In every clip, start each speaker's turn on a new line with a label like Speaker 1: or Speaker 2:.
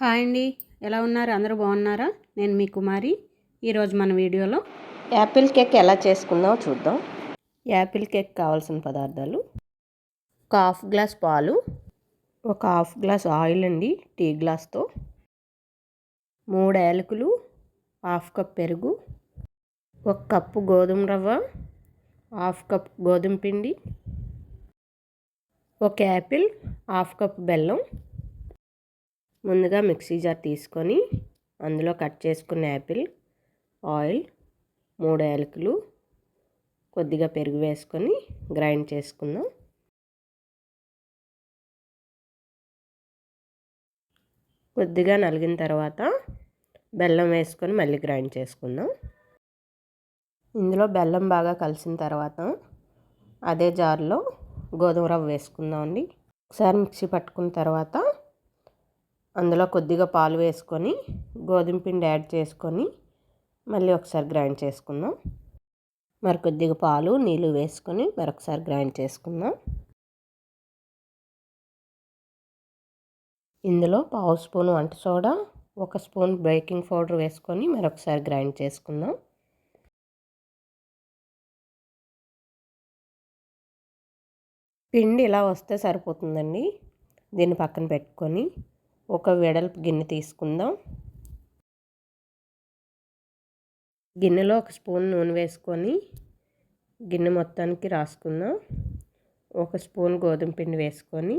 Speaker 1: Hi అండి. ఎలా ఉన్నారు? అందరూ బాగున్నారా? నేను మీ కుమారి. ఈరోజు మన వీడియోలో
Speaker 2: యాపిల్ కేక్ ఎలా చేసుకుందామో చూద్దాం. యాపిల్ కేక్ కావాల్సిన పదార్థాలు ఒక హాఫ్ గ్లాస్ పాలు ఒక హాఫ్ గ్లాస్ ఆయిల్ అండి టీ గ్లాస్తో మూడు ఏలకులు హాఫ్ కప్ పెరుగు ఒక కప్పు గోధుమ రవ్వ హాఫ్ కప్ గోధుమ పిండి ఒక యాపిల్ హాఫ్ కప్ బెల్లం ముందుగా మిక్సీ జార్ తీసుకొని అందులో కట్ చేసుకున్న యాపిల్ ఆయిల్ మూడు యాలకులు కొద్దిగా పెరుగు వేసుకొని గ్రైండ్ చేసుకుందాం. కొద్దిగా నలిగిన తర్వాత బెల్లం వేసుకొని మళ్ళీ గ్రైండ్ చేసుకుందాం. ఇందులో బెల్లం బాగా కలిసిన తర్వాత అదే జార్లో గోధుమ రవ్వ వేసుకుందాం అండి ఒకసారి మిక్సీ పట్టుకున్న తర్వాత అందులో కొద్దిగా పాలు వేసుకొని గోధుమ పిండి యాడ్ చేసుకొని మళ్ళీ ఒకసారి గ్రైండ్ చేసుకుందాం. మరి కొద్దిగా పాలు నీళ్ళు వేసుకొని మరొకసారి గ్రైండ్ చేసుకుందాం. ఇందులో పావు స్పూన్ వంట సోడా ఒక స్పూన్ బేకింగ్ పౌడర్ వేసుకొని మరొకసారి గ్రైండ్ చేసుకుందాం. పిండి ఇలా వస్తే సరిపోతుందండి. దీన్ని పక్కన పెట్టుకొని ఒక వెడల్పు గిన్నె తీసుకుందాం. గిన్నెలో ఒక స్పూన్ నూనె వేసుకొని గిన్నె మొత్తానికి రాసుకుందాం. ఒక స్పూన్ గోధుమ పిండి వేసుకొని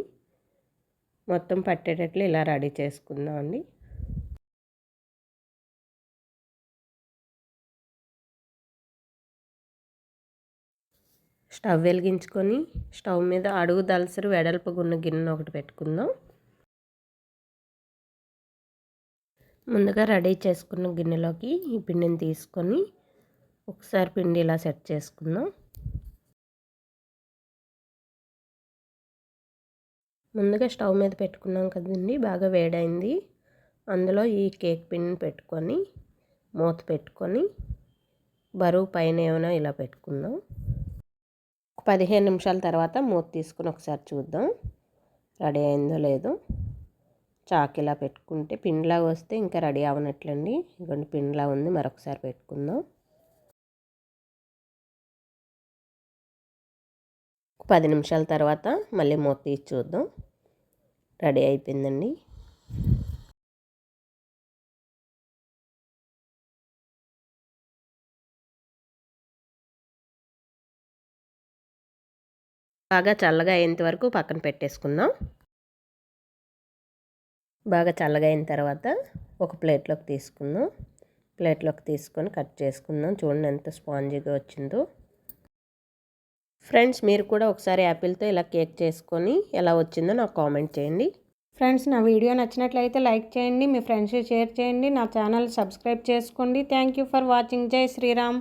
Speaker 2: మొత్తం పట్టేటట్లు ఇలా రెడీ చేసుకుందాం అండి. స్టవ్ వెలిగించుకొని స్టవ్ మీద అడుగు దలసరి వెడల్పుగున్న గిన్నె ఒకటి పెట్టుకుందాం. ముందుగా రెడీ చేసుకున్న గిన్నెలోకి ఈ పిండిని తీసుకొని ఒకసారి పిండి ఇలా సెట్ చేసుకుందాం. ముందుగా స్టవ్ మీద పెట్టుకున్నాం కదండి బాగా వేడైంది. అందులో ఈ కేక్ పిండిని పెట్టుకొని మూత పెట్టుకొని బరువు పైన ఏమైనా ఇలా పెట్టుకుందాం. పదిహేను నిమిషాల తర్వాత మూత తీసుకుని ఒకసారి చూద్దాం రెడీ అయిందో లేదో. చాక్ ఇలా పెట్టుకుంటే పిండిలా వస్తే ఇంకా రెడీ అవనట్లండి. ఇదిగోండి పిండిలా ఉంది. మరొకసారి పెట్టుకుందాం. పది నిమిషాల తర్వాత మళ్ళీ మూత తీసి చూద్దాం. రెడీ అయిపోయిందండి. బాగా చల్లగా అయ్యేంత వరకు పక్కన పెట్టేసుకుందాం. బాగా చల్లగా అయిన తర్వాత ఒక ప్లేట్లోకి తీసుకుందాం. ప్లేట్లోకి తీసుకొని కట్ చేసుకుందాం. చూడండి ఎంత స్పాంజీగా వచ్చిందో. ఫ్రెండ్స్ మీరు కూడా ఒకసారి యాపిల్తో ఇలా కేక్ చేసుకొని ఎలా వచ్చిందో నాకు కామెంట్ చేయండి.
Speaker 1: ఫ్రెండ్స్ నా వీడియో నచ్చినట్లయితే లైక్ చేయండి మీ ఫ్రెండ్స్ షేర్ చేయండి నా ఛానల్ సబ్స్క్రైబ్ చేసుకోండి. Thank you for watching. Jai Shriram.